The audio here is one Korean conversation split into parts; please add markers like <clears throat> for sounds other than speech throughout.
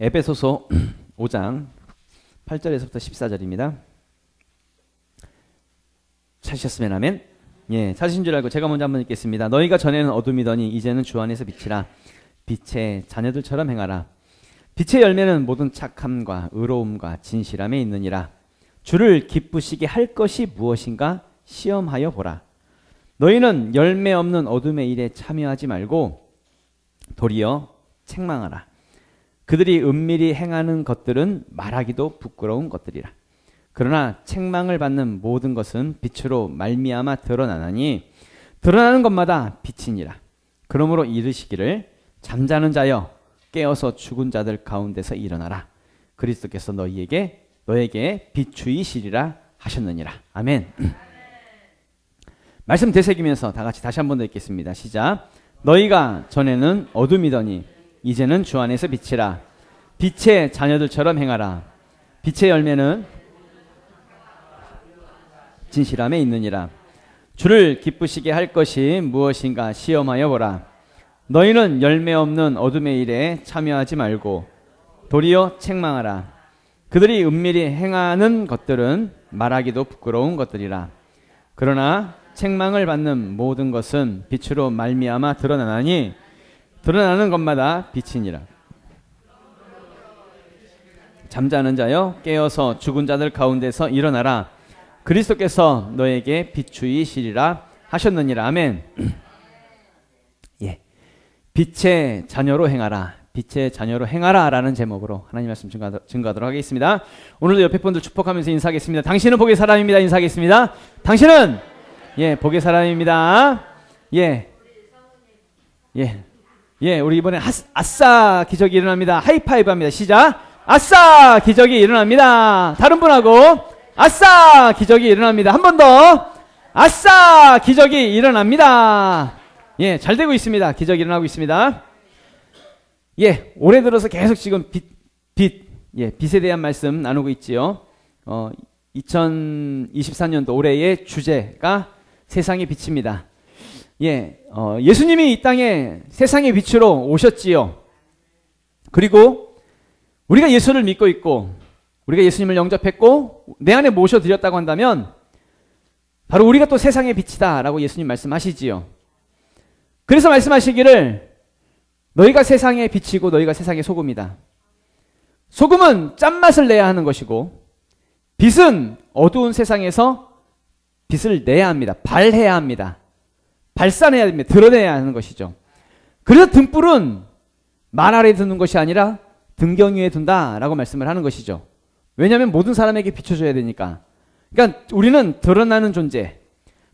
에베소서 5장 8절에서부터 14절입니다. 찾으셨으면 하면 예, 찾으신 줄 알고 제가 먼저 한번 읽겠습니다. 너희가 전에는 어둠이더니 이제는 주 안에서 빛이라 빛의 자녀들처럼 행하라. 빛의 열매는 모든 착함과 의로움과 진실함에 있느니라. 주를 기쁘시게 할 것이 무엇인가 시험하여 보라. 너희는 열매 없는 어둠의 일에 참여하지 말고 도리어 책망하라. 그들이 은밀히 행하는 것들은 말하기도 부끄러운 것들이라. 그러나 책망을 받는 모든 것은 빛으로 말미암아 드러나나니 드러나는 것마다 빛이니라. 그러므로 이르시기를 잠자는 자여 깨어서 죽은 자들 가운데서 일어나라. 그리스도께서 너희에게 너에게 비추이시리라 하셨느니라. 아멘. 말씀 되새기면서 다 같이 다시 한 번 더 읽겠습니다. 시작. 너희가 전에는 어둠이더니 이제는 주 안에서 빛이라. 빛의 자녀들처럼 행하라. 빛의 열매는 진실함에 있느니라. 주를 기쁘시게 할 것이 무엇인가 시험하여 보라. 너희는 열매 없는 어둠의 일에 참여하지 말고 도리어 책망하라. 그들이 은밀히 행하는 것들은 말하기도 부끄러운 것들이라. 그러나 책망을 받는 모든 것은 빛으로 말미암아 드러나나니 드러나는 것마다 빛이니라. 잠자는 자여 깨어서 죽은 자들 가운데서 일어나라. 그리스도께서 너에게 비추이시리라 하셨느니라. 아멘. <clears throat> 예. 빛의 자녀로 행하라. 빛의 자녀로 행하라라는 제목으로 하나님 말씀 증거하도록, 증거하도록 하겠습니다. 오늘도 옆에 분들 축복하면서 인사하겠습니다. 당신은 복의 사람입니다. 인사하겠습니다. 당신은 예, 복의 사람입니다. 예. 예. 예, 우리 이번에 하, 아싸 기적이 일어납니다. 하이파이브 합니다. 시작. 아싸 기적이 일어납니다. 다른 분하고 아싸 기적이 일어납니다. 한 번 더. 아싸 기적이 일어납니다. 예, 잘 되고 있습니다. 기적이 일어나고 있습니다. 예, 올해 들어서 계속 지금 빛, 빛, 예, 빛에 대한 말씀 나누고 있지요. 어, 2024년도 올해의 주제가 세상의 빛입니다. 예, 어, 예수님이 이 땅에 세상의 빛으로 오셨지요. 그리고 우리가 예수를 믿고 있고, 우리가 예수님을 영접했고, 내 안에 모셔드렸다고 한다면, 바로 우리가 또 세상의 빛이다라고 예수님 말씀하시지요. 그래서 말씀하시기를, 너희가 세상의 빛이고 너희가 세상의 소금이다. 소금은 짠맛을 내야 하는 것이고, 빛은 어두운 세상에서 빛을 내야 합니다. 발해야 합니다. 발산해야 됩니다. 드러내야 하는 것이죠. 그래서 등불은 말 아래 두는 것이 아니라 등경 위에 둔다라고 말씀을 하는 것이죠. 왜냐하면 모든 사람에게 비춰줘야 되니까. 그러니까 우리는 드러나는 존재,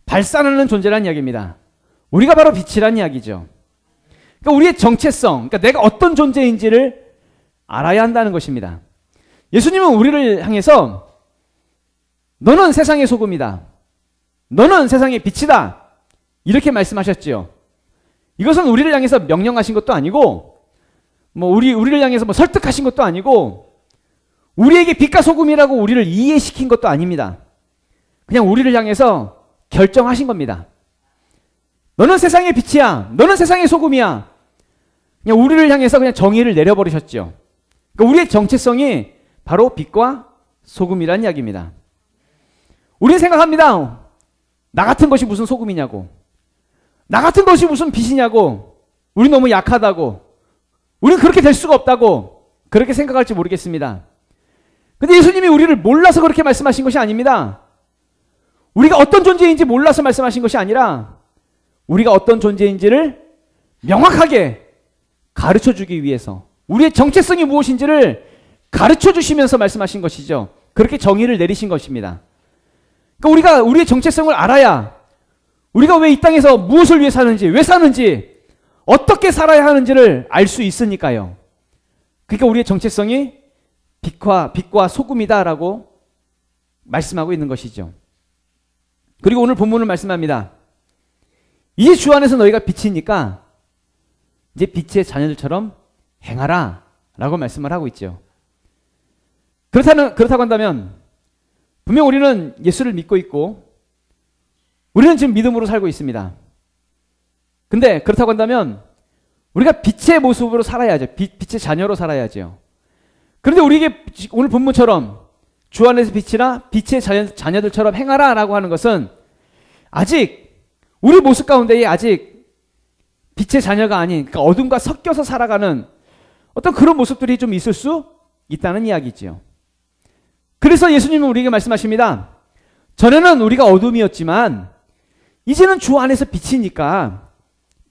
발산하는 존재란 이야기입니다. 우리가 바로 빛이란 이야기죠. 그러니까 우리의 정체성, 그러니까 내가 어떤 존재인지를 알아야 한다는 것입니다. 예수님은 우리를 향해서 너는 세상의 소금이다. 너는 세상의 빛이다. 이렇게 말씀하셨지요. 이것은 우리를 향해서 명령하신 것도 아니고, 뭐 우리 우리를 향해서 뭐 설득하신 것도 아니고, 우리에게 빛과 소금이라고 우리를 이해시킨 것도 아닙니다. 그냥 우리를 향해서 결정하신 겁니다. 너는 세상의 빛이야. 너는 세상의 소금이야. 그냥 우리를 향해서 그냥 정의를 내려버리셨죠. 그러니까 우리의 정체성이 바로 빛과 소금이라는 이야기입니다. 우리는 생각합니다. 나 같은 것이 무슨 소금이냐고. 나 같은 것이 무슨 빛이냐고. 우리 너무 약하다고. 우리는 그렇게 될 수가 없다고. 그렇게 생각할지 모르겠습니다. 근데 예수님이 우리를 몰라서 그렇게 말씀하신 것이 아닙니다. 우리가 어떤 존재인지 몰라서 말씀하신 것이 아니라 우리가 어떤 존재인지를 명확하게 가르쳐 주기 위해서 우리의 정체성이 무엇인지를 가르쳐 주시면서 말씀하신 것이죠. 그렇게 정의를 내리신 것입니다. 그러니까 우리가 우리의 정체성을 알아야 우리가 왜 이 땅에서 무엇을 위해 사는지, 왜 사는지, 어떻게 살아야 하는지를 알 수 있으니까요. 그러니까 우리의 정체성이 빛과 빛과 소금이다라고 말씀하고 있는 것이죠. 그리고 오늘 본문을 말씀합니다. 이제 주 안에서 너희가 빛이니까 이제 빛의 자녀들처럼 행하라 라고 말씀을 하고 있죠. 그렇다는, 그렇다고 한다면 분명 우리는 예수를 믿고 있고 우리는 지금 믿음으로 살고 있습니다. 근데 그렇다고 한다면 우리가 빛의 모습으로 살아야죠. 빛, 빛의 자녀로 살아야죠. 그런데 우리에게 오늘 본문처럼 주 안에서 빛이라 빛의 자녀, 자녀 들처럼 행하라 라고 하는 것은 아직 우리 모습 가운데에 아직 빛의 자녀가 아닌 그러니까 어둠과 섞여서 살아가는 어떤 그런 모습들이 좀 있을 수 있다는 이야기지요. 그래서 예수님은 우리에게 말씀하십니다. 전에는 우리가 어둠이었지만 이제는 주 안에서 빛이니까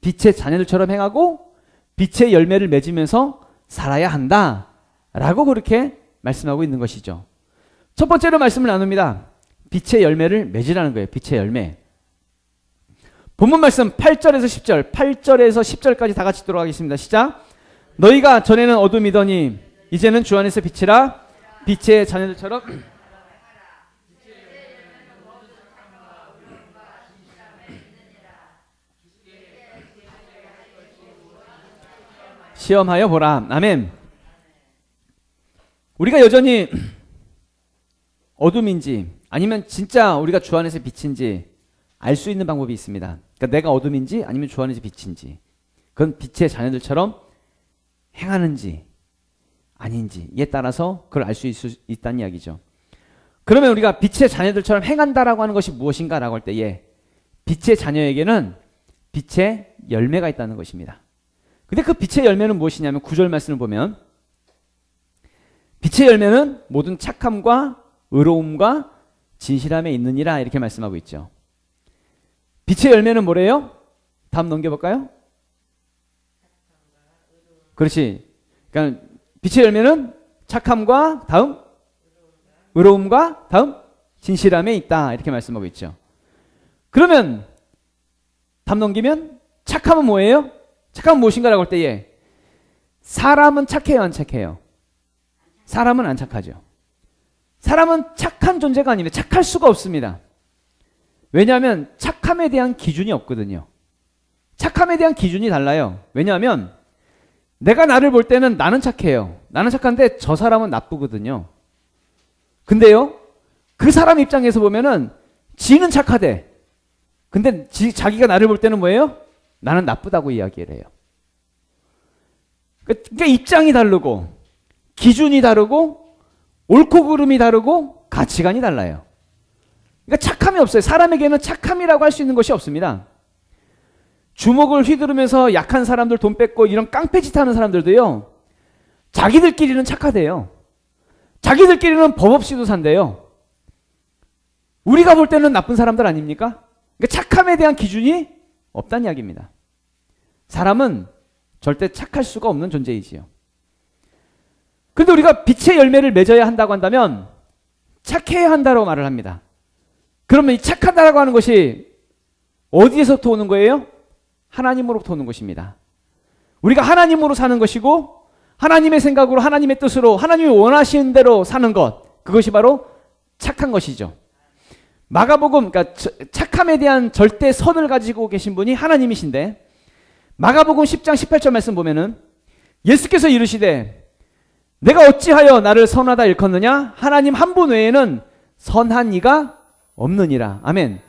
빛의 자녀들처럼 행하고 빛의 열매를 맺으면서 살아야 한다. 라고 그렇게 말씀하고 있는 것이죠. 첫 번째로 말씀을 나눕니다. 빛의 열매를 맺으라는 거예요. 빛의 열매. 본문 말씀 8절에서 10절, 8절에서 10절까지 다 같이 들어가겠습니다. 시작. 너희가 전에는 어둠이더니 이제는 주 안에서 빛이라 빛의 자녀들처럼 시험하여 보라. 아멘. 우리가 여전히 어둠인지 아니면 진짜 우리가 주 안에서 빛인지 알 수 있는 방법이 있습니다. 그러니까 내가 어둠인지 아니면 주 안에서 빛인지 그건 빛의 자녀들처럼 행하는지 아닌지에 따라서 그걸 알 수 있다는 이야기죠. 그러면 우리가 빛의 자녀들처럼 행한다라고 하는 것이 무엇인가라고 할 때에 빛의 자녀에게는 빛의 열매가 있다는 것입니다. 근데 그 빛의 열매는 무엇이냐면 구절 말씀을 보면 빛의 열매는 모든 착함과 의로움과 진실함에 있느니라 이렇게 말씀하고 있죠. 빛의 열매는 뭐래요? 다음 넘겨볼까요? 그렇지. 그러니까 빛의 열매는 착함과 다음 의로움과 다음 진실함에 있다 이렇게 말씀하고 있죠. 그러면 답 넘기면 착함은 뭐예요? 착함은 무엇인가라고 할 때에 사람은 착해요, 안 착해요? 사람은 안 착하죠. 사람은 착한 존재가 아닙니다. 착할 수가 없습니다. 왜냐하면 착함에 대한 기준이 없거든요. 착함에 대한 기준이 달라요. 왜냐하면 내가 나를 볼 때는 나는 착해요. 나는 착한데 저 사람은 나쁘거든요. 근데요, 그 사람 입장에서 보면은 지는 착하대. 근데 지, 자기가 나를 볼 때는 뭐예요? 나는 나쁘다고 이야기를 해요. 그러니까 입장이 다르고 기준이 다르고 옳고 그름이 다르고 가치관이 달라요. 그러니까 착함이 없어요. 사람에게는 착함이라고 할 수 있는 것이 없습니다. 주먹을 휘두르면서 약한 사람들 돈 뺏고 이런 깡패짓 하는 사람들도요. 자기들끼리는 착하대요. 자기들끼리는 법 없이도 산대요. 우리가 볼 때는 나쁜 사람들 아닙니까? 그러니까 착함에 대한 기준이 없다는 이야기입니다. 사람은 절대 착할 수가 없는 존재이지요. 근데 우리가 빛의 열매를 맺어야 한다고 한다면 착해야 한다고 말을 합니다. 그러면 이 착하다라고 하는 것이 어디에서부터 오는 거예요? 하나님으로부터 오는 것입니다. 우리가 하나님으로 사는 것이고 하나님의 생각으로 하나님의 뜻으로 하나님이 원하시는 대로 사는 것 그것이 바로 착한 것이죠. 마가복음 그러니까 착함에 대한 절대 선을 가지고 계신 분이 하나님이신데 마가복음 10장 18절 말씀 보면은 예수께서 이르시되 내가 어찌하여 나를 선하다 일컫느냐? 하나님 한 분 외에는 선한 이가 없느니라. 아멘.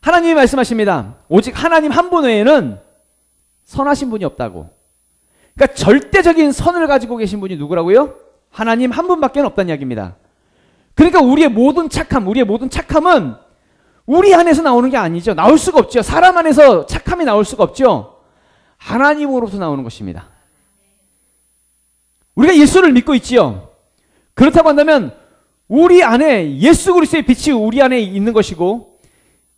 하나님이 말씀하십니다. 오직 하나님 한 분 외에는 선하신 분이 없다고. 그러니까 절대적인 선을 가지고 계신 분이 누구라고요? 하나님 한 분밖에 없다는 이야기입니다. 그러니까 우리의 모든 착함, 우리의 모든 착함은 우리 안에서 나오는 게 아니죠. 나올 수가 없죠. 사람 안에서 착함이 나올 수가 없죠. 하나님으로부터 나오는 것입니다. 우리가 예수를 믿고 있지요. 그렇다고 한다면 우리 안에 예수 그리스도의 빛이 우리 안에 있는 것이고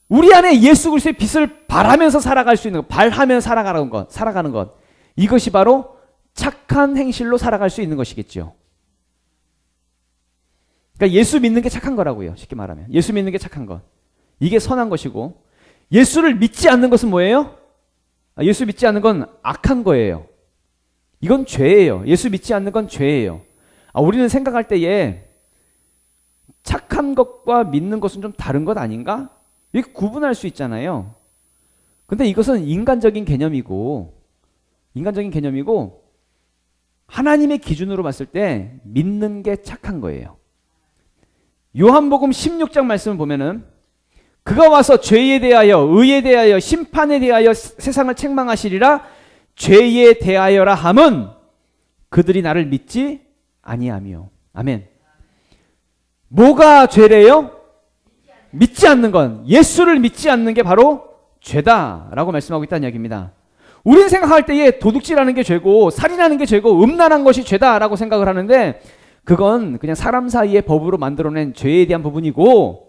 우리 안에 예수 그리스도의 빛을 발하면서 살아갈 수 있는 것, 발하면 살아가는 것, 살아가는 것. 이것이 바로 착한 행실로 살아갈 수 있는 것이겠죠. 그러니까 예수 믿는 게 착한 거라고요. 쉽게 말하면. 예수 믿는 게 착한 것. 이게 선한 것이고 예수를 믿지 않는 것은 뭐예요? 아, 예수 믿지 않는 건 악한 거예요. 이건 죄예요. 예수 믿지 않는 건 죄예요. 아, 우리는 생각할 때에 착한 것과 믿는 것은 좀 다른 것 아닌가? 이렇게 구분할 수 있잖아요. 근데 이것은 인간적인 개념이고 인간적인 개념이고 하나님의 기준으로 봤을 때 믿는 게 착한 거예요. 요한복음 16장 말씀을 보면은 그가 와서 죄에 대하여 의에 대하여 심판에 대하여 세상을 책망하시리라 죄에 대하여라 함은 그들이 나를 믿지 아니하며. 아멘. 뭐가 죄래요? 믿지 않는 건 예수를 믿지 않는 게 바로 죄다라고 말씀하고 있다는 이야기입니다. 우리는 생각할 때에 도둑질하는 게 죄고 살인하는 게 죄고 음란한 것이 죄다라고 생각을 하는데 그건 그냥 사람 사이의 법으로 만들어낸 죄에 대한 부분이고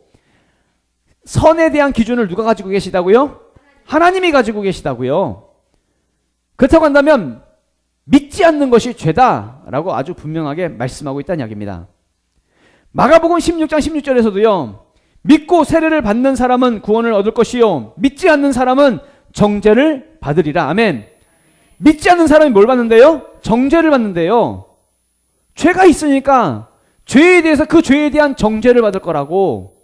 선에 대한 기준을 누가 가지고 계시다고요? 하나님이 가지고 계시다고요. 그렇다고 한다면 믿지 않는 것이 죄다라고 아주 분명하게 말씀하고 있다는 이야기입니다. 마가복음 16장 16절에서도요. 믿고 세례를 받는 사람은 구원을 얻을 것이요 믿지 않는 사람은 정죄를 받으리라. 아멘. 믿지 않는 사람이 뭘 받는데요? 정죄를 받는데요. 죄가 있으니까 죄에 대해서 그 죄에 대한 정죄를 받을 거라고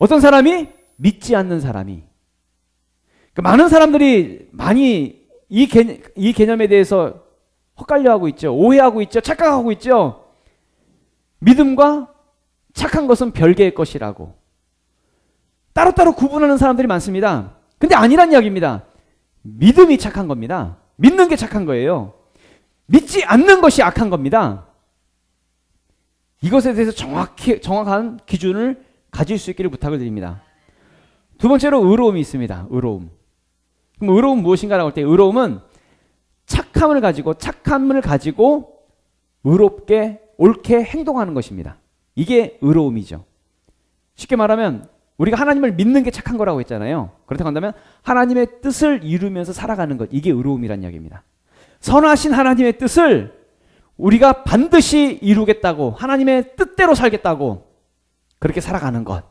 어떤 사람이 믿지 않는 사람이 그러니까 많은 사람들이 많이 이, 개념, 이 개념에 대해서 헛갈려하고 있죠. 오해하고 있죠. 착각하고 있죠. 믿음과 착한 것은 별개의 것이라고. 따로따로 구분하는 사람들이 많습니다. 근데 아니란 이야기입니다. 믿음이 착한 겁니다. 믿는 게 착한 거예요. 믿지 않는 것이 악한 겁니다. 이것에 대해서 정확히, 정확한 기준을 가질 수 있기를 부탁을 드립니다. 두 번째로 의로움이 있습니다. 의로움. 그럼 의로움 무엇인가라고 할 때 의로움은 착함을 가지고 착함을 가지고 의롭게 옳게 행동하는 것입니다. 이게 의로움이죠. 쉽게 말하면 우리가 하나님을 믿는 게 착한 거라고 했잖아요. 그렇다고 한다면 하나님의 뜻을 이루면서 살아가는 것 이게 의로움이란 이야기입니다. 선하신 하나님의 뜻을 우리가 반드시 이루겠다고 하나님의 뜻대로 살겠다고 그렇게 살아가는 것.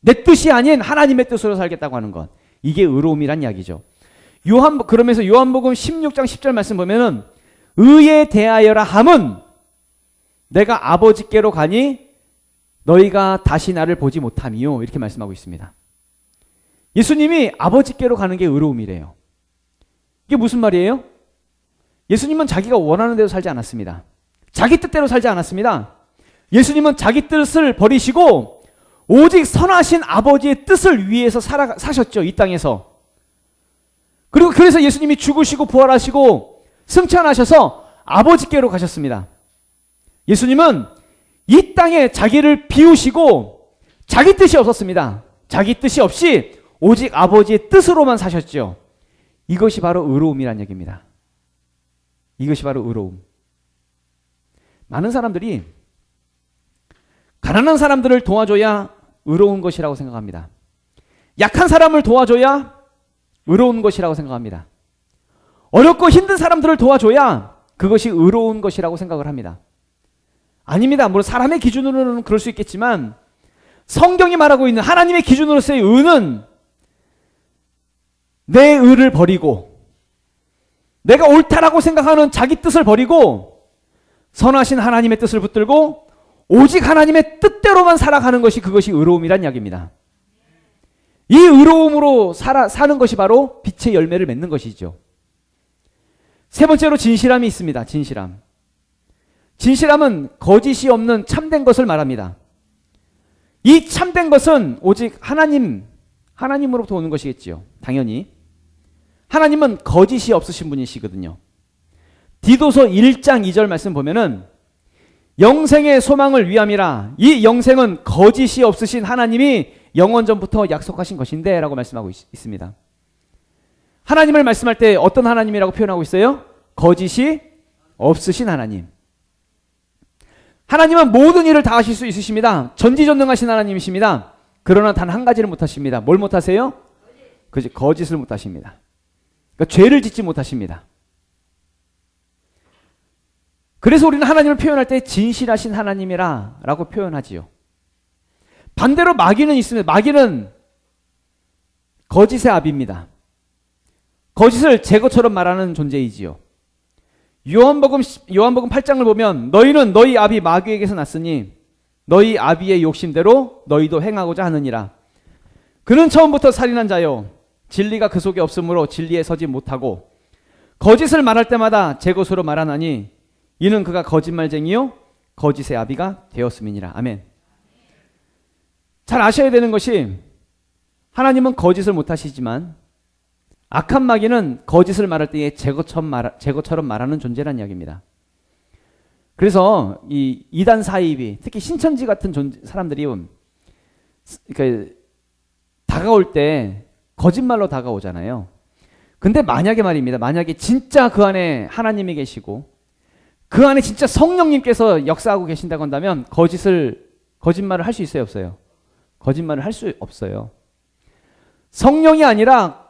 내 뜻이 아닌 하나님의 뜻으로 살겠다고 하는 것. 이게 의로움이란 이야기죠. 요한 그러면서 요한복음 16장 10절 말씀 보면은 의에 대하여라 함은 내가 아버지께로 가니 너희가 다시 나를 보지 못함이요 이렇게 말씀하고 있습니다. 예수님이 아버지께로 가는 게 의로움이래요. 이게 무슨 말이에요? 예수님은 자기가 원하는 대로 살지 않았습니다. 자기 뜻대로 살지 않았습니다. 예수님은 자기 뜻을 버리시고 오직 선하신 아버지의 뜻을 위해서 살아, 사셨죠. 이 땅에서. 그리고 그래서 예수님이 죽으시고 부활하시고 승천하셔서 아버지께로 가셨습니다. 예수님은 이 땅에 자기를 비우시고 자기 뜻이 없었습니다. 자기 뜻이 없이 오직 아버지의 뜻으로만 사셨죠. 이것이 바로 의로움이란 얘기입니다. 이것이 바로 의로움. 많은 사람들이 가난한 사람들을 도와줘야 의로운 것이라고 생각합니다. 약한 사람을 도와줘야 의로운 것이라고 생각합니다. 어렵고 힘든 사람들을 도와줘야 그것이 의로운 것이라고 생각을 합니다. 아닙니다. 물론 사람의 기준으로는 그럴 수 있겠지만 성경이 말하고 있는 하나님의 기준으로서의 의는 내 의를 버리고 내가 옳다라고 생각하는 자기 뜻을 버리고 선하신 하나님의 뜻을 붙들고 오직 하나님의 뜻대로만 살아가는 것이 그것이 의로움이란 이야기입니다. 이 의로움으로 살아, 사는 것이 바로 빛의 열매를 맺는 것이죠. 세 번째로 진실함이 있습니다. 진실함. 진실함은 거짓이 없는 참된 것을 말합니다. 이 참된 것은 오직 하나님, 하나님으로부터 오는 것이겠지요. 당연히. 하나님은 거짓이 없으신 분이시거든요. 디도서 1장 2절 말씀 보면은 영생의 소망을 위함이라 이 영생은 거짓이 없으신 하나님이 영원 전부터 약속하신 것인데 라고 말씀하고 있, 습니다 하나님을 말씀할 때 어떤 하나님이라고 표현하고 있어요? 거짓이 없으신 하나님. 하나님은 모든 일을 다 하실 수 있으십니다. 전지전능하신 하나님이십니다. 그러나 단 한 가지를 못하십니다. 뭘 못하세요? 그지 거짓을 못하십니다. 그러니까 죄를 짓지 못하십니다. 그래서 우리는 하나님을 표현할 때 진실하신 하나님이라 라고 표현하지요. 반대로 마귀는 있습니다. 마귀는 거짓의 압입니다. 거짓을 제거처럼 말하는 존재이지요. 요한복음 요한복음 8장을 보면 너희는 너희 아비 마귀에게서 났으니 너희 아비의 욕심대로 너희도 행하고자 하느니라. 그는 처음부터 살인한 자요 진리가 그 속에 없으므로 진리에 서지 못하고 거짓을 말할 때마다 제 것으로 말하나니 이는 그가 거짓말쟁이요 거짓의 아비가 되었음이니라. 아멘. 잘 아셔야 되는 것이 하나님은 거짓을 못 하시지만 악한 마귀는 거짓을 말할 때에 제거처럼, 말, 제거처럼 말하는 존재란 이야기입니다. 그래서 이 이단 사입이 특히 신천지 같은 존 사람들이 그러니까 다가올 때 거짓말로 다가오잖아요. 근데 만약에 말입니다. 만약에 진짜 그 안에 하나님이 계시고 그 안에 진짜 성령님께서 역사하고 계신다고 한다면 거짓을 거짓말을 할 수 있어요, 없어요? 거짓말을 할 수 없어요. 성령이 아니라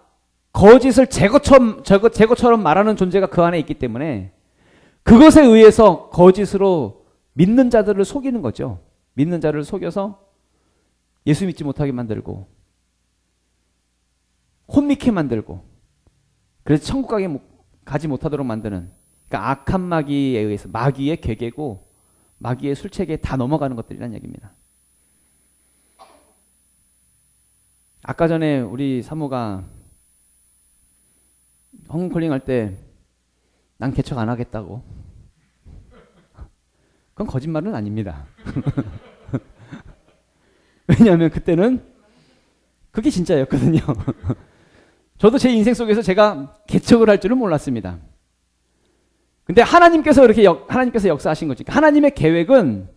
거짓을 제거처럼, 제거, 제거처럼 말하는 존재가 그 안에 있기 때문에 그것에 의해서 거짓으로 믿는 자들을 속이는 거죠. 믿는 자를 속여서 예수 믿지 못하게 만들고 혼미케 만들고 그래서 천국 가게 가지 못하도록 만드는 그러니까 악한 마귀에 의해서 마귀의 괴계고 마귀의 술책에 다 넘어가는 것들이란 얘기입니다. 아까 전에 우리 사모가 헝클링 할 때 난 개척 안 하겠다고. 그건 거짓말은 아닙니다. <laughs> 왜냐하면 그때는 그게 진짜였거든요. <laughs> 저도 제 인생 속에서 제가 개척을 할 줄은 몰랐습니다. 근데 하나님께서 이렇게 역, 하나님께서 역사하신 거지. 하나님의 계획은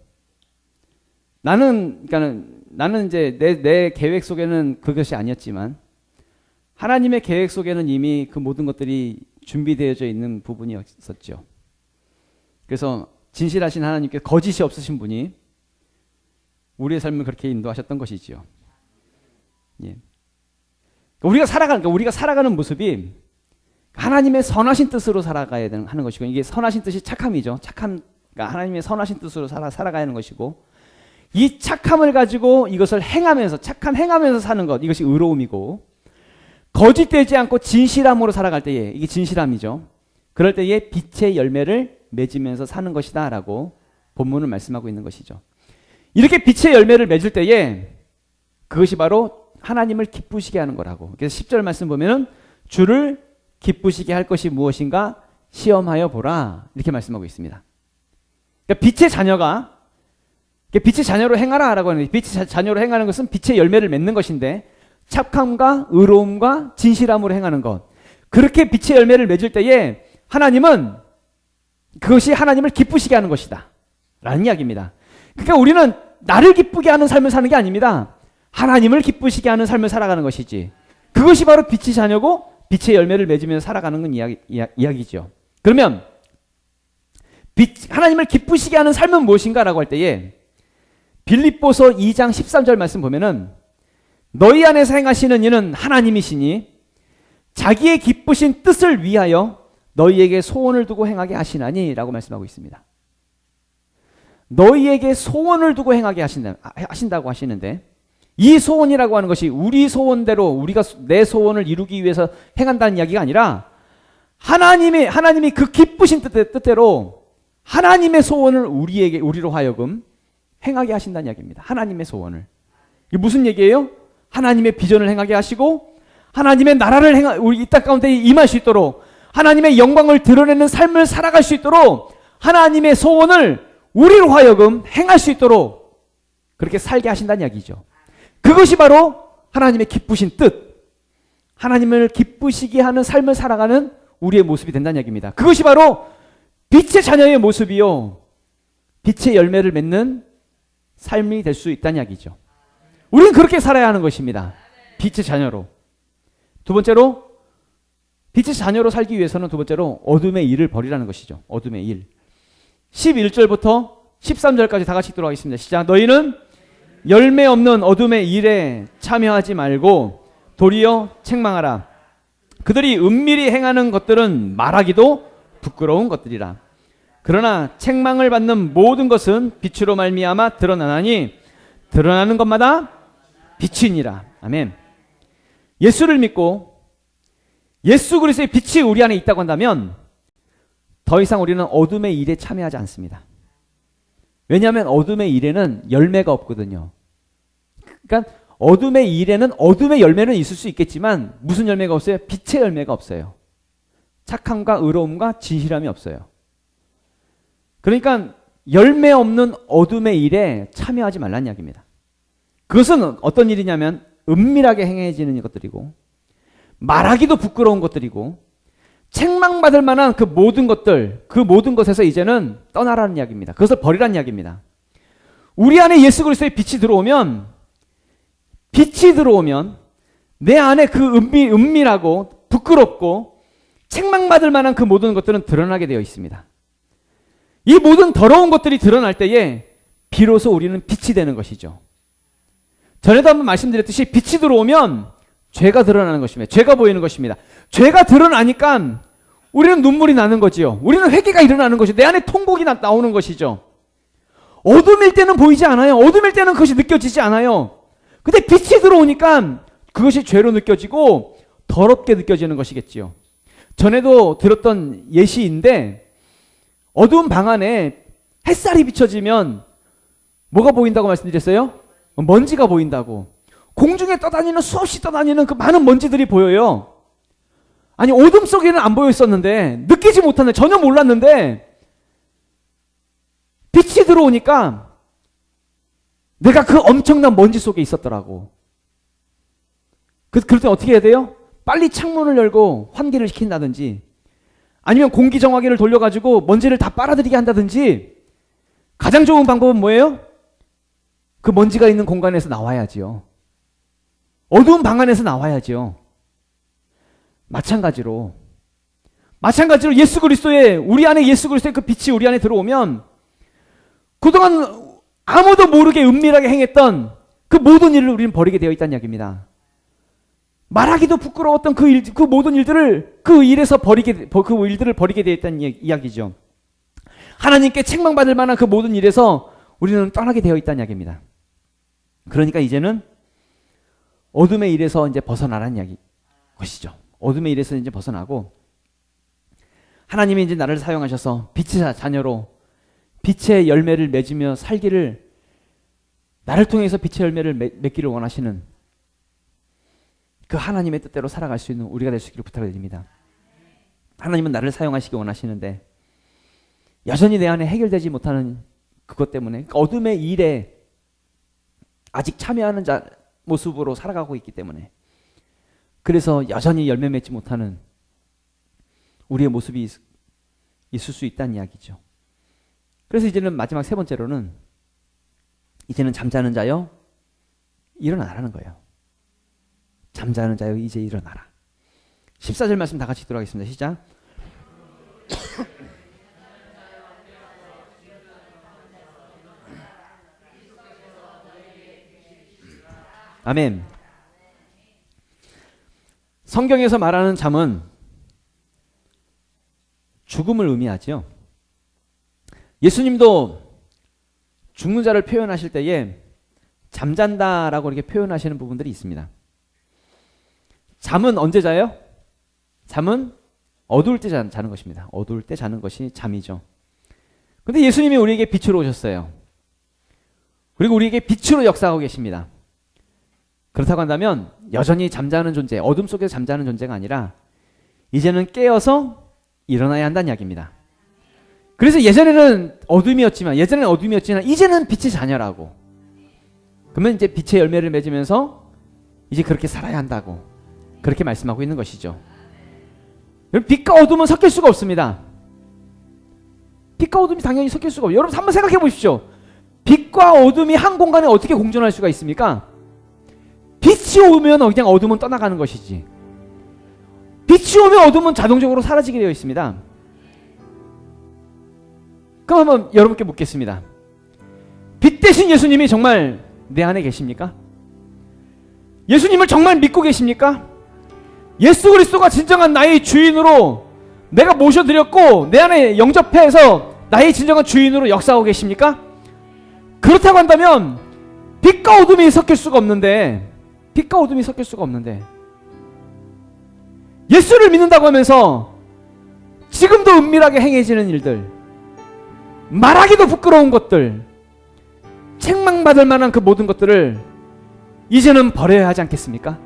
나는 그러니까는 나는 이제 내, 내 계획 속에는 그것이 아니었지만 하나님의 계획 속에는 이미 그 모든 것들이 준비되어져 있는 부분이었었죠. 그래서 진실하신 하나님께 거짓이 없으신 분이 우리의 삶을 그렇게 인도하셨던 것이지요. 예. 우리가 살아가는 그러니까 우리가 살아가는 모습이 하나님의 선하신 뜻으로 살아가야 되는 하는 것이고 이게 선하신 뜻이 착함이죠. 착함 그러니까 하나님의 선하신 뜻으로 살아 살아가야 하는 것이고 이 착함을 가지고 이것을 행하면서 착한 행하면서 사는 것 이것이 의로움이고 거짓되지 않고 진실함으로 살아갈 때에 이게 진실함이죠. 그럴 때에 빛의 열매를 맺으면서 사는 것이다라고 본문을 말씀하고 있는 것이죠. 이렇게 빛의 열매를 맺을 때에 그것이 바로 하나님을 기쁘시게 하는 거라고. 그래서 10절 말씀 보면은 주를 기쁘시게 할 것이 무엇인가 시험하여 보라. 이렇게 말씀하고 있습니다. 그러니까 빛의 자녀가 빛의 자녀로 행하라라고 하는 빛의 자녀로 행하는 것은 빛의 열매를 맺는 것인데 착함과 의로움과 진실함으로 행하는 것. 그렇게 빛의 열매를 맺을 때에 하나님은 그것이 하나님을 기쁘시게 하는 것이다. 라는 이야기입니다. 그러니까 우리는 나를 기쁘게 하는 삶을 사는 게 아닙니다. 하나님을 기쁘시게 하는 삶을 살아가는 것이지. 그것이 바로 빛의 자녀고 빛의 열매를 맺으면서 살아가는 건 이야기, 이야기죠. 그러면 빛, 하나님을 기쁘시게 하는 삶은 무엇인가라고 할 때에 빌립보서 2장 13절 말씀 보면은 너희 안에서 행하시는 이는 하나님이시니 자기의 기쁘신 뜻을 위하여 너희에게 소원을 두고 행하게 하시나니라고 말씀하고 있습니다. 너희에게 소원을 두고 행하게 하신다, 하신다고 하시는데 이 소원이라고 하는 것이 우리 소원대로 우리가 내 소원을 이루기 위해서 행한다는 이야기가 아니라 하나님이 하나님이 그 기쁘신 뜻대로 하나님의 소원을 우리에게 우리로 하여금 행하게 하신다는 이야기입니다. 하나님의 소원을. 이게 무슨 얘기예요? 하나님의 비전을 행하게 하시고 하나님의 나라를 행하 우리 이 땅 가운데 임할 수 있도록 하나님의 영광을 드러내는 삶을 살아갈 수 있도록 하나님의 소원을 우리로 하여금 행할 수 있도록 그렇게 살게 하신다는 이야기죠. 그것이 바로 하나님의 기쁘신 뜻, 하나님을 기쁘시게 하는 삶을 살아가는 우리의 모습이 된다는 이야기입니다. 그것이 바로 빛의 자녀의 모습이요. 빛의 열매를 맺는 삶이 될 수 있다는 이야기죠. 우리는 그렇게 살아야 하는 것입니다. 빛의 자녀로. 두 번째로 빛의 자녀로 살기 위해서는 두 번째로 어둠의 일을 버리라는 것이죠. 어둠의 일. 11절부터 13절까지 다 같이 읽도록 하겠습니다. 시작. 너희는 열매 없는 어둠의 일에 참여하지 말고 도리어 책망하라. 그들이 은밀히 행하는 것들은 말하기도 부끄러운 것들이라. 그러나 책망을 받는 모든 것은 빛으로 말미암아 드러나나니 드러나는 것마다 빛이니라. 아멘. 예수를 믿고 예수 그리스도의 빛이 우리 안에 있다고 한다면 더 이상 우리는 어둠의 일에 참여하지 않습니다. 왜냐하면 어둠의 일에는 열매가 없거든요. 그러니까 어둠의 일에는 어둠의 열매는 있을 수 있겠지만 무슨 열매가 없어요? 빛의 열매가 없어요. 착함과 의로움과 진실함이 없어요. 그러니까 열매 없는 어둠의 일에 참여하지 말란 이야기입니다. 그것은 어떤 일이냐면 은밀하게 행해지는 것들이고 말하기도 부끄러운 것들이고 책망받을 만한 그 모든 것들, 그 모든 것에서 이제는 떠나라는 이야기입니다. 그것을 버리라는 이야기입니다. 우리 안에 예수 그리스도의 빛이 들어오면 빛이 들어오면 내 안에 그 은밀, 은밀하고 부끄럽고 책망받을 만한 그 모든 것들은 드러나게 되어 있습니다. 이 모든 더러운 것들이 드러날 때에 비로소 우리는 빛이 되는 것이죠. 전에도 한번 말씀드렸듯이 빛이 들어오면 죄가 드러나는 것입니다. 죄가 보이는 것입니다. 죄가 드러나니까 우리는 눈물이 나는 거지요. 우리는 회개가 일어나는 것이죠. 내 안에 통곡이 나, 나오는 것이죠. 어둠일 때는 보이지 않아요. 어둠일 때는 그것이 느껴지지 않아요. 근데 빛이 들어오니까 그것이 죄로 느껴지고 더럽게 느껴지는 것이겠지요. 전에도 들었던 예시인데 어두운 방 안에 햇살이 비춰지면 뭐가 보인다고 말씀드렸어요? 먼지가 보인다고. 공중에 떠다니는 수없이 떠다니는 그 많은 먼지들이 보여요. 아니 어둠 속에는 안 보여 있었는데 느끼지 못하는 전혀 몰랐는데 빛이 들어오니까 내가 그 엄청난 먼지 속에 있었더라고. 그, 그럴 때 어떻게 해야 돼요? 빨리 창문을 열고 환기를 시킨다든지 아니면 공기 정화기를 돌려가지고 먼지를 다 빨아들이게 한다든지 가장 좋은 방법은 뭐예요? 그 먼지가 있는 공간에서 나와야지요. 어두운 방 안에서 나와야지요. 마찬가지로 마찬가지로 예수 그리스도의 우리 안에 예수 그리스도의 그 빛이 우리 안에 들어오면 그동안 아무도 모르게 은밀하게 행했던 그 모든 일을 우리는 버리게 되어 있다는 이야기입니다. 말하기도 부끄러웠던 그 일, 그 모든 일들을 그 일에서 버리게 그 일들을 버리게 되어 있다는 이야기죠. 하나님께 책망받을 만한 그 모든 일에서 우리는 떠나게 되어 있다는 이야기입니다. 그러니까 이제는 어둠의 일에서 이제 벗어나라는 이야기 것이죠. 어둠의 일에서 이제 벗어나고 하나님이 이제 나를 사용하셔서 빛의 자녀로 빛의 열매를 맺으며 살기를 나를 통해서 빛의 열매를 맺기를 원하시는 그 하나님의 뜻대로 살아갈 수 있는 우리가 될 수 있기를 부탁드립니다. 하나님은 나를 사용하시기 원하시는데 여전히 내 안에 해결되지 못하는 그것 때문에 그 어둠의 일에 아직 참여하는 자 모습으로 살아가고 있기 때문에 그래서 여전히 열매 맺지 못하는 우리의 모습이 있, 있을 수 있다는 이야기죠. 그래서 이제는 마지막 세 번째로는 이제는 잠자는 자여 일어나라는 거예요. 잠자는 자여 이제 일어나라. 14절 말씀 다 같이 읽도록 하겠습니다. 시작. 아멘. 성경에서 말하는 잠은 죽음을 의미하지요. 예수님도 죽는 자를 표현하실 때에 잠잔다라고 이렇게 표현하시는 부분들이 있습니다. 잠은 언제 자요? 잠은 어두울 때 자는 것입니다. 어두울 때 자는 것이 잠이죠. 근데 예수님이 우리에게 빛으로 오셨어요. 그리고 우리에게 빛으로 역사하고 계십니다. 그렇다고 한다면 여전히 잠자는 존재, 어둠 속에서 잠자는 존재가 아니라 이제는 깨어서 일어나야 한다는 이야기입니다. 그래서 예전에는 어둠이었지만 예전에는 어둠이었지만 이제는 빛의 자녀라고. 그러면 이제 빛의 열매를 맺으면서 이제 그렇게 살아야 한다고 그렇게 말씀하고 있는 것이죠. 빛과 어둠은 섞일 수가 없습니다. 빛과 어둠이 당연히 섞일 수가 없어요. 여러분 한번 생각해 보십시오. 빛과 어둠이 한 공간에 어떻게 공존할 수가 있습니까? 빛이 오면 그냥 어둠은 떠나가는 것이지. 빛이 오면 어둠은 자동적으로 사라지게 되어 있습니다. 그럼 한번 여러분께 묻겠습니다. 빛 대신 예수님이 정말 내 안에 계십니까? 예수님을 정말 믿고 계십니까? 예수 그리스도가 진정한 나의 주인으로 내가 모셔드렸고 내 안에 영접해서 나의 진정한 주인으로 역사하고 계십니까? 그렇다고 한다면 빛과 어둠이 섞일 수가 없는데 빛과 어둠이 섞일 수가 없는데 예수를 믿는다고 하면서 지금도 은밀하게 행해지는 일들 말하기도 부끄러운 것들 책망받을 만한 그 모든 것들을 이제는 버려야 하지 않겠습니까?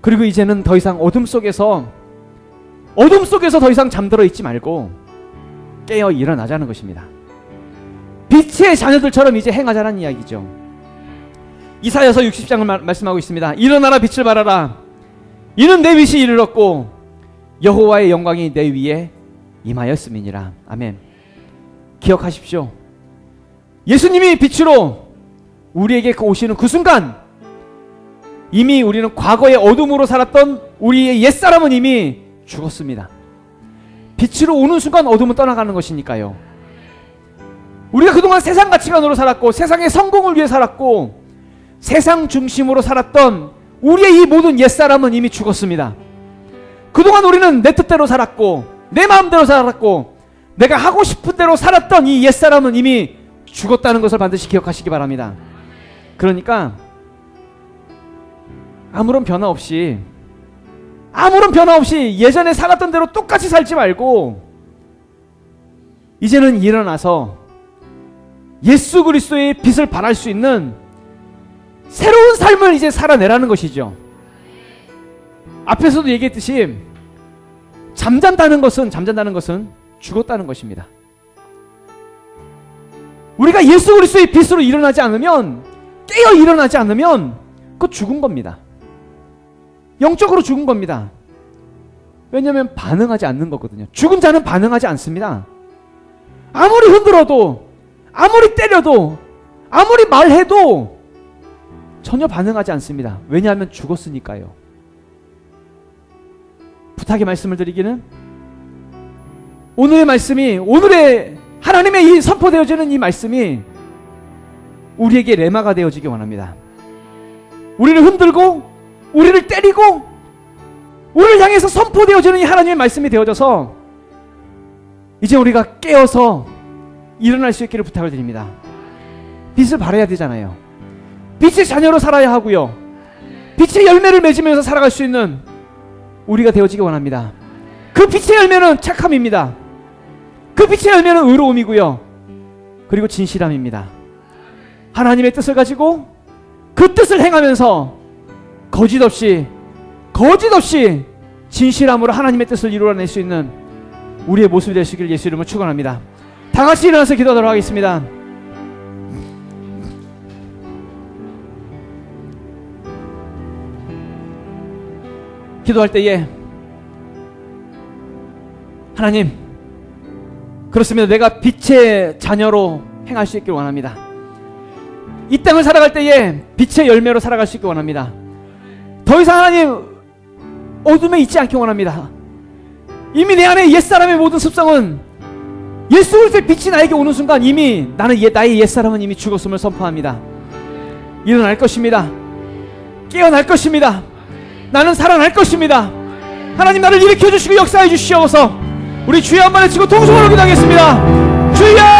그리고 이제는 더 이상 어둠 속에서 어둠 속에서 더 이상 잠들어 있지 말고 깨어 일어나자는 것입니다. 빛의 자녀들처럼 이제 행하자는 이야기죠. 이사야서 60장을 마, 말씀하고 있습니다. 일어나라 빛을 발하라. 이는 내 빛이 이르렀고 여호와의 영광이 내 위에 임하였음이니라. 아멘. 기억하십시오. 예수님이 빛으로 우리에게 그 오시는 그 순간 이미 우리는 과거의 어둠으로 살았던 우리의 옛사람은 이미 죽었습니다. 빛으로 오는 순간 어둠은 떠나가는 것이니까요. 우리가 그동안 세상 가치관으로 살았고 세상의 성공을 위해 살았고 세상 중심으로 살았던 우리의 이 모든 옛사람은 이미 죽었습니다. 그동안 우리는 내 뜻대로 살았고 내 마음대로 살았고 내가 하고 싶은 대로 살았던 이 옛사람은 이미 죽었다는 것을 반드시 기억하시기 바랍니다. 그러니까 아무런 변화 없이 아무런 변화 없이 예전에 살았던 대로 똑같이 살지 말고 이제는 일어나서 예수 그리스도의 빛을 발할 수 있는 새로운 삶을 이제 살아내라는 것이죠. 앞에서도 얘기했듯이 잠잔다는 것은 잠잔다는 것은 죽었다는 것입니다. 우리가 예수 그리스도의 빛으로 일어나지 않으면 깨어 일어나지 않으면 그 죽은 겁니다. 영적으로 죽은 겁니다. 왜냐하면 반응하지 않는 거거든요. 죽은 자는 반응하지 않습니다. 아무리 흔들어도, 아무리 때려도, 아무리 말해도 전혀 반응하지 않습니다. 왜냐하면 죽었으니까요. 부탁의 말씀을 드리기는 오늘의 말씀이 오늘의 하나님의 이 선포되어지는 이 말씀이 우리에게 레마가 되어지기 원합니다. 우리를 흔들고 우리를 때리고 우리를 향해서 선포되어지는 이 하나님의 말씀이 되어져서 이제 우리가 깨어서 일어날 수 있기를 부탁을 드립니다. 빛을 발해야 되잖아요. 빛의 자녀로 살아야 하고요. 빛의 열매를 맺으면서 살아갈 수 있는 우리가 되어지기 원합니다. 그 빛의 열매는 착함입니다. 그 빛의 열매는 의로움이고요. 그리고 진실함입니다. 하나님의 뜻을 가지고 그 뜻을 행하면서 거짓 없이 거짓 없이 진실함으로 하나님의 뜻을 이루어낼 수 있는 우리의 모습이 되시길 예수 이름으로 축원합니다. 다 같이 일어나서 기도하도록 하겠습니다. 기도할 때에 하나님 그렇습니다. 내가 빛의 자녀로 행할 수 있길 원합니다. 이 땅을 살아갈 때에 빛의 열매로 살아갈 수 있길 원합니다. 더 이상 하나님 어둠에 있지 않기 원합니다. 이미 내 안에 옛사람의 모든 습성은 예수 그리스도의 빛이 나에게 오는 순간 이미 나는 옛, 나의 옛사람은 이미 죽었음을 선포합니다. 일어날 것입니다. 깨어날 것입니다. 나는 살아날 것입니다. 하나님 나를 일으켜 주시고 역사해 주시옵소서. 우리 주여 한 마디 치고 통성으로 기도하겠습니다. 주여!